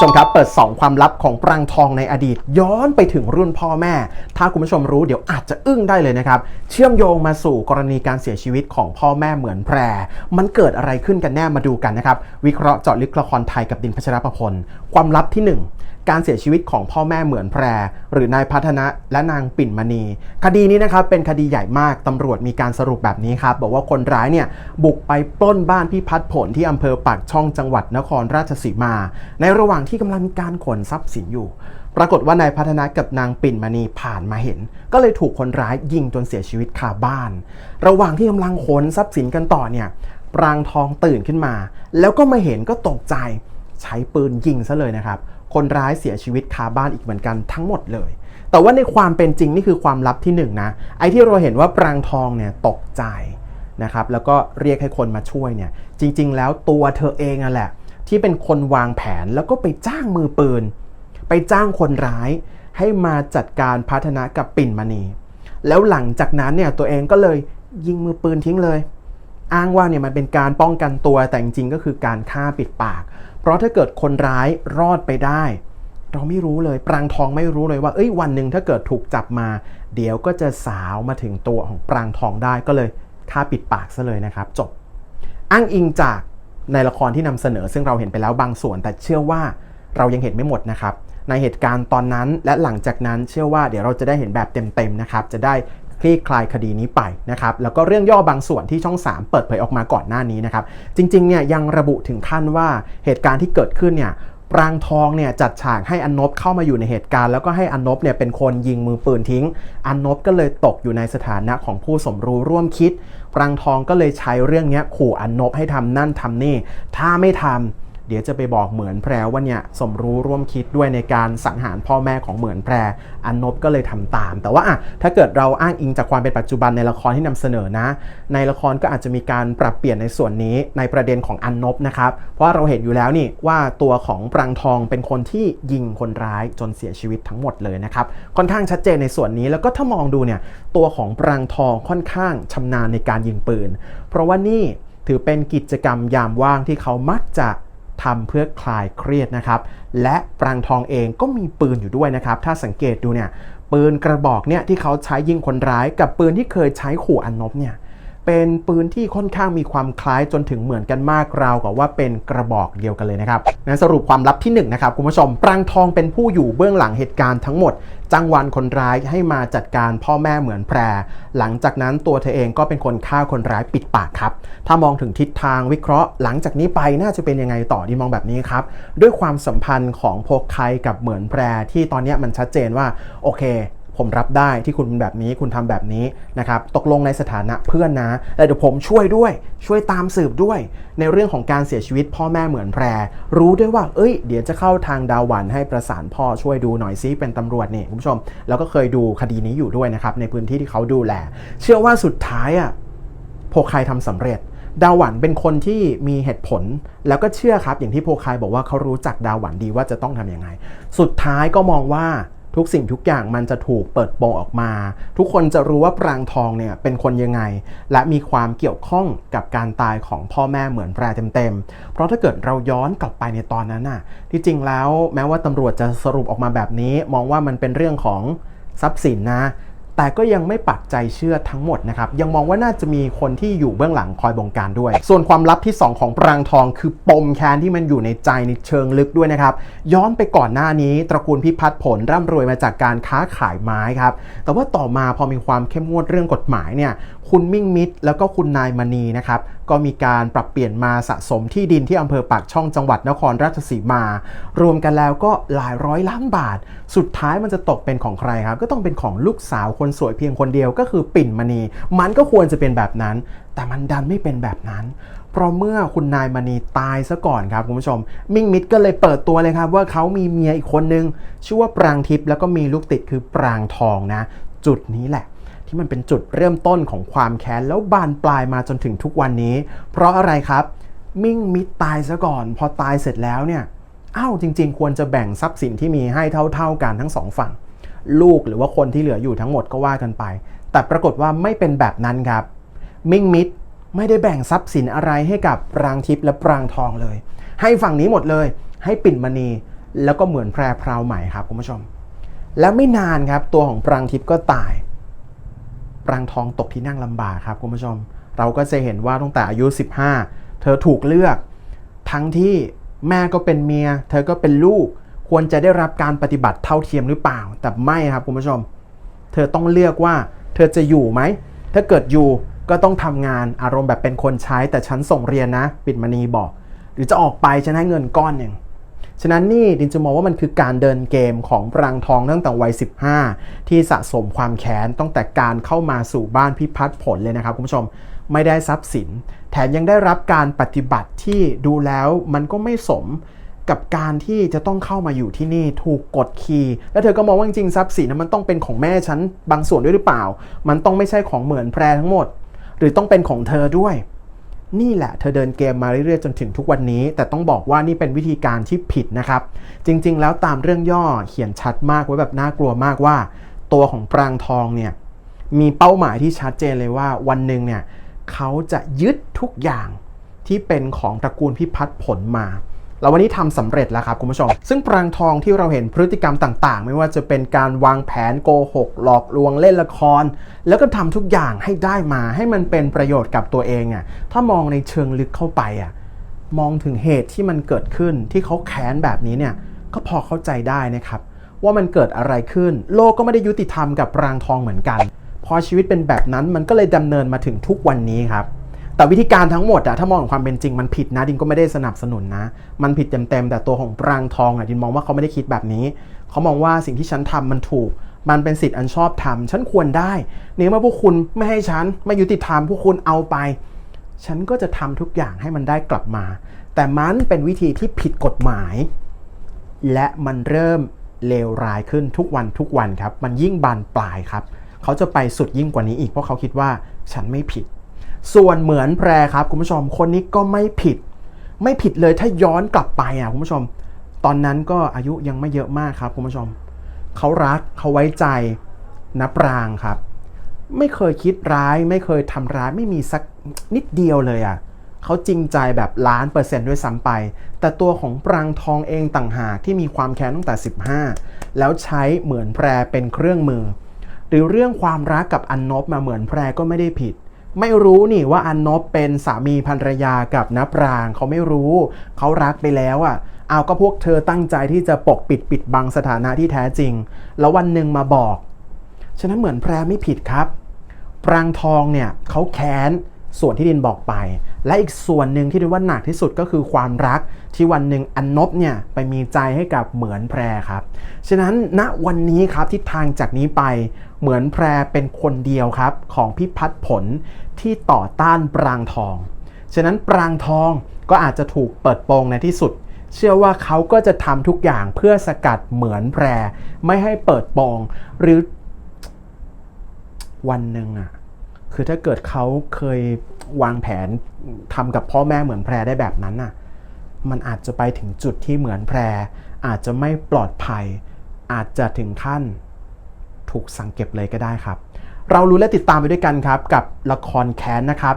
ผู้ชมครับ เปิด 2 ความลับของปรางทองในอดีต ย้อนไปถึงรุ่นพ่อแม่ ถ้าคุณผู้ชมรู้เดี๋ยวอาจจะอึ้งได้เลยนะครับ เชื่อมโยงมาสู่กรณีการเสียชีวิตของพ่อแม่เหมือนแพร มันเกิดอะไรขึ้นกันแน่มาดูกันนะครับ วิเคราะห์เจาะลึกละครไทยกับดินพัชรประพล ความลับที่ 1 การเสียชีวิตของพ่อแม่เหมือนแพร หรือนายพัฒนะและนางปิ่นมณี คดีนี้นะครับเป็นคดีใหญ่มากตำรวจมีการสรุปแบบนี้ครับบอกว่าคนร้ายเนี่ยบุกไปปล้นบ้านพี่พัดผลที่อำเภอปากช่องจังหวัดนครราชสีมา ในระหว่างที่กำลังมีการขนทรัพย์สินอยู่ปรากฏว่านายพัฒนากับนางปิ่นมณีผ่านมาเห็น ก็เลยถูกคนร้ายยิงจนเสียชีวิตคาบ้าน ระหว่างที่กำลังขนทรัพย์สินกันต่อเนี่ย ปรางทองตื่นขึ้นมา แล้วก็มาเห็นก็ตกใจใช้ปืนยิงซะเลยนะครับ คนร้ายเสียชีวิตคาบ้านอีกเหมือนกันทั้งหมดเลย แต่ว่าในความเป็นจริงนี่คือความลับที่หนึ่งนะไอ้ที่เราเห็นว่าปรางทองเนี่ยตกใจนะครับแล้วก็เรียกให้คนมาช่วยเนี่ยจริง ๆ แล้วตัวเธอเองนั่นแหละ ที่เป็นคนวางแผนแล้วก็ไปจ้างมือปืน ไปจ้างคนร้าย ให้มาจัดการพัฒนากับปิ่นมณี แล้วหลังจากนั้นเนี่ยตัวเองก็เลยยิงมือปืนทิ้งเลย อ้างว่าเนี่ยมันเป็นการป้องกันตัวแต่จริงๆก็คือการฆ่าปิดปาก เพราะถ้าเกิดคนร้ายรอดไปได้ เราไม่รู้เลย ปรางทองไม่รู้เลยว่าเอ้ยวันหนึ่งถ้าเกิดถูกจับมา เดี๋ยวก็จะสาวมาถึงตัวของปรางทองได้ก็เลยฆ่าปิดปากซะเลยนะครับ จบ อ้างอิงจากในละครที่นำเสนอ ซึ่งเราเห็นไปแล้วบางส่วน แต่เชื่อว่าเรายังเห็นไม่หมดนะครับในเหตุการณ์ตอนนั้นและหลังจากนั้นเชื่อว่าเดี๋ยวเราจะได้เห็นแบบเต็มๆนะครับ จะได้ คลี่คลายคดีนี้ไปนะครับแล้วก็เรื่องย่อบางส่วนที่ช่อง 3 เปิดเผยออกมาก่อนหน้านี้นะครับจริงๆเนี่ยยังระบุถึงขั้นว่าเหตุการณ์ที่เกิดขึ้นเนี่ยปรางทองเนี่ยจัดฉากให้อนนบเข้ามาอยู่ในเหตุการณ์ แล้วก็ให้อนนบเนี่ยเป็นคนยิงมือปืนทิ้งอนนบก็เลยตกอยู่ในสถานะของผู้สมรู้ร่วมคิด ปรางทองก็เลยใช้เรื่องเนี้ยขู่อนนบให้ทำนั่นทำนี่ ถ้าไม่ทำ เดี๋ยวจะไปบอกเหมือนแพรว่าเนี่ยสมรู้ร่วมคิดด้วยในการสังหารพ่อแม่ของเหมือนแพรอันนบก็เลยทำตาม แต่ว่าอะถ้าเกิดเราอ้างอิงจากความเป็นปัจจุบันในละครที่นำเสนอนะ ในละครก็อาจจะมีการปรับเปลี่ยนในส่วนนี้ในประเด็นของอันนบนะครับเพราะเราเห็นอยู่แล้วนี่ว่าตัวของปรางทองเป็นคนที่ยิงคนร้ายจนเสียชีวิตทั้งหมดเลยนะครับค่อนข้างชัดเจนในส่วนนี้แล้วก็ถ้ามองดูเนี่ยตัวของปรางทองค่อนข้างชำนาญในการยิงปืน เพราะว่านี่ถือเป็นกิจกรรมยามว่างที่เขามักจะ ทำเพื่อคลายเครียดนะครับ และปรางทองเองก็มีปืนอยู่ด้วยนะครับ ถ้าสังเกตดูเนี่ยปืนกระบอกเนี่ยที่เขาใช้ยิงคนร้ายกับปืนที่เคยใช้ขู่อันนบเนี่ย เป็นปืนที่ค่อนข้างมีความคล้ายจนถึงเหมือนกันมากราวกับว่าเป็นกระบอกเดียวกันเลยนะครับงั้นสรุปความลับที่1นนะครับคุณผู้ชมปรางทองเป็นผู้อยู่เบื้องหลังเหตุการณ์ทั้งหมดจ้างวันคนร้ายให้มาจัดการพ่อแม่เหมือนแพร หลังจากนั้นตัวเธอเองก็เป็นคนฆ่าคนร้ายปิดปากครับ ถ้ามองถึงทิศทางวิเคราะห์ หลังจากนี้ไปน่าจะเป็นยังไงต่อดีมองแบบนี้ครับ ด้วยความสัมพันธ์ของโพกไคกับเหมือนแพรที่ตอนนี้มันชัดเจนว่าโอเค ผมรับได้ที่คุณเป็นแบบนี้คุณทำแบบนี้นะครับตกลงในสถานะเพื่อนนะแล้วเดี๋ยวผมช่วยด้วย ช่วยตามสืบด้วย ในเรื่องของการเสียชีวิตพ่อแม่เหมือนแพร รู้ด้วยว่า เอ้ย เดี๋ยวจะเข้าทางดาวหวันให้ประสานพ่อช่วยดูหน่อยซิเป็นตำรวจนี่คุณผู้ชม แล้วก็เคยดูคดีนี้อยู่ด้วยนะครับในพื้นที่ที่เขาดูแล เชื่อว่าสุดท้ายอะโพคายทำสำเร็จดาวหวันเป็นคนที่มีเหตุผล แล้วก็เชื่อครับอย่างที่โพคายบอกว่าเขารู้จักดาวหวันดีว่าจะต้องทำยังไง สุดท้ายก็มองว่า ทุกสิ่งทุกอย่างมันจะถูกเปิดโปงออกมา ทุกคนจะรู้ว่าปรางทองเนี่ยเป็นคนยังไง และมีความเกี่ยวข้องกับการตายของพ่อแม่เหมือนแปรเต็มๆ เพราะถ้าเกิดเราย้อนกลับไปในตอนนั้นน่ะ ที่จริงแล้วแม้ว่าตำรวจจะสรุปออกมาแบบนี้ มองว่ามันเป็นเรื่องของทรัพย์สินนะ แต่ก็ยังไม่ปักใจเชื่อทั้งหมดนะครับ ยังมองว่าน่าจะมีคนที่อยู่เบื้องหลังคอยบงการด้วย ส่วนความลับที่ 2 ของปรางทอง คือปมแค้นที่มันอยู่ในใจในเชิงลึกด้วยนะครับ ย้อนไปก่อนหน้านี้ ตระกูลพิพัฒน์ผลร่ำรวยมาจากการค้าขายไม้ครับ แต่ว่าต่อมาพอมีความเข้มงวดเรื่องกฎหมายเนี่ยคุณมิ่งมิตรแล้วก็คุณนายมณีนะครับก็มีการปรับเปลี่ยนมาสะสมที่ดินที่อำเภอปากช่องจังหวัดนครราชสีมา รวมกันแล้วก็หลายร้อยล้านบาท สุดท้ายมันจะตกเป็นของใครครับ ก็ต้องเป็นของลูกสาวคนสวยเพียงคนเดียวก็คือปิ่นมณี มันก็ควรจะเป็นแบบนั้น แต่มันดันไม่เป็นแบบนั้น เพราะเมื่อคุณนายมณีตายซะก่อนครับคุณผู้ชม มิ่งมิตรก็เลยเปิดตัวเลยครับ ว่าเขามีเมียอีกคนนึงชื่อว่าปรางทิพย์แล้วก็มีลูกติดคือปรางทองนะ จุดนี้แหละที่มันเป็นจุดเริ่มต้นของความแค้นแล้วบานปลายมาจนถึงทุกวันนี้ เพราะอะไรครับ มิ่งมิตรตายซะก่อน พอตายเสร็จแล้วเนี่ยอ้าวจริง ๆ ควรจะแบ่งทรัพย์สินที่มีให้เท่า ๆกันทั้งสองฝั่ง ลูกหรือว่าคนที่เหลืออยู่ทั้งหมดก็ว่ากันไป แต่ปรากฏว่าไม่เป็นแบบนั้นครับ มิ่งมิตรไม่ได้แบ่งทรัพย์สินอะไรให้กับปรางทิพย์และปรางทองเลย ให้ฝั่งนี้หมดเลย ให้ปิ่นมณี แล้วก็เหมือนแพรพราวใหม่ครับคุณผู้ชม แล้วไม่นานครับตัวของปรางทิพย์ก็ตาย ปรางทองตกที่นั่งลำบากครับคุณผู้ชม เราก็จะเห็นว่าตั้งแต่อายุ 15 เธอถูกเลือก ทั้งที่แม่ก็เป็นเมีย เธอก็เป็นลูก ควรจะได้รับการปฏิบัติเท่าเทียมหรือเปล่า แต่ไม่ครับคุณผู้ชม เธอต้องเลือกว่า เธอจะอยู่ไหม ถ้าเกิดอยู่ก็ต้องทำงานอารมณ์แบบเป็นคนใช้แต่ฉันส่งเรียนนะ ปิดมณีบอก หรือจะออกไปฉันให้เงินก้อนหนึ่งฉะนั้นนี่ดินจะมองว่ามันคือการเดินเกมของปรางทองตั้งแต่วัย 15 ที่สะสมความแค้นตั้งแต่การเข้ามาสู่บ้านพิพัฒน์ผลเลยนะครับคุณผู้ชมไม่ได้ทรัพย์สิน แถมยังได้รับการปฏิบัติที่ดูแล้วมันก็ไม่สม กับการที่จะต้องเข้ามาอยู่ที่นี่ถูกกดขี่แล้วเธอก็มองว่าจริงๆทรัพย์สินนั้นมันต้องเป็นของแม่ฉันบางส่วนด้วยหรือเปล่า มันต้องไม่ใช่ของเหมือนแพรทั้งหมด หรือต้องเป็นของเธอด้วย นี่แหละเธอเดินเกมมาเรื่อยๆจนถึงทุกวันนี้ แต่ต้องบอกว่านี่เป็นวิธีการที่ผิดนะครับ จริงๆ แล้วตามเรื่องย่อเขียนชัดมากไว้แบบน่ากลัวมากว่า ตัวของปรางทองเนี่ยมีเป้าหมายที่ชัดเจนเลยว่าวันหนึ่งเนี่ยเขาจะยึดทุกอย่างที่เป็นของตระกูลพิพัฒน์ผลมา แล้ววันนี้ทำสำเร็จแล้วครับคุณผู้ชม ซึ่งปรางทองที่เราเห็นพฤติกรรมต่างๆ ไม่ว่าจะเป็นการวางแผนโกหกหลอกลวงเล่นละคร แล้วก็ทำทุกอย่างให้ได้มาให้มันเป็นประโยชน์กับตัวเองอะถ้ามองในเชิงลึกเข้าไปอะมองถึงเหตุที่มันเกิดขึ้นที่เขาแค้นแบบนี้เนี่ยก็พอเข้าใจได้นะครับว่ามันเกิดอะไรขึ้น โลกก็ไม่ได้ยุติธรรมกับปรางทองเหมือนกัน พอชีวิตเป็นแบบนั้นมันก็เลยดำเนินมาถึงทุกวันนี้ครับ แต่วิธีการทั้งหมดอะถ้ามองความเป็นจริงมันผิดนะดินก็ไม่ได้สนับสนุนนะ มันผิดเต็มๆแต่ตัวของปรางทองอะดินมองว่าเขาไม่ได้คิดแบบนี้ เขามองว่าสิ่งที่ฉันทำมันถูก มันเป็นสิทธิ์อันชอบธรรมฉันควรได้ในเมื่อพวกคุณไม่ให้ฉันไม่ยุติธรรมพวกคุณเอาไป ฉันก็จะทำทุกอย่างให้มันได้กลับมา แต่มันเป็นวิธีที่ผิดกฎหมาย และมันเริ่มเลวร้ายขึ้นทุกวันทุกวันครับ มันยิ่งบานปลายครับ เขาจะไปสุดยิ่งกว่านี้อีกเพราะเขาคิดว่าฉันไม่ผิด ส่วนเหมือนแพรครับคุณผู้ชมคนนี้ก็ไม่ผิด ไม่ผิดเลยถ้าย้อนกลับไปอะคุณผู้ชม ตอนนั้นก็อายุยังไม่เยอะมากครับคุณผู้ชมเขารักเขาไว้ใจนับรางครับ ไม่เคยคิดร้ายไม่เคยทำร้ายไม่มีสักนิดเดียวเลยอะเขาจริงใจแบบล้านเปอร์เซนต์ด้วยซ้ำไป แต่ตัวของปรางทองเองต่างหากที่มีความแค้นตั้งแต่ 15 แล้วใช้เหมือนแพรเป็นเครื่องมือ หรือเรื่องความรักกับอันนบมาเหมือนแพรก็ไม่ได้ผิด ไม่รู้นี่ว่าอันนบเป็นสามีภรรยากับนับราง เขาไม่รู้ เขารักไปแล้วอะเอาก็พวกเธอตั้งใจที่จะปกปิดปิดบังสถานะที่แท้จริง แล้ววันหนึ่งมาบอก ฉะนั้นเหมือนแพรไม่ผิดครับ ปรางทองเนี่ยเขาแค้น ส่วนที่ดินบอกไป และอีกส่วนหนึ่งที่ดินว่าหนักที่สุดก็คือความรักที่วันหนึ่งอันนบเนี่ยไปมีใจให้กับเหมือนแพรครับฉะนั้นณวันนี้ครับทิศทางจากนี้ไปเหมือนแพรเป็นคนเดียวครับของพิพัฒน์ผลที่ต่อต้านปรางทอง ฉะนั้นปรางทองก็อาจจะถูกเปิดโปงในที่สุด เชื่อว่าเขาก็จะทำทุกอย่างเพื่อสกัดเหมือนแพรไม่ให้เปิดโปงหรือวันหนึ่งอะ คือถ้าเกิดเขาเคยวางแผนทำกับพ่อแม่เหมือนแพรได้แบบนั้นน่ะ มันอาจจะไปถึงจุดที่เหมือนแพร อาจจะไม่ปลอดภัย อาจจะถึงขั้นถูกสั่งเก็บเลยก็ได้ครับ เรารู้และติดตามไปด้วยกันครับ กับละครแค้นนะครับ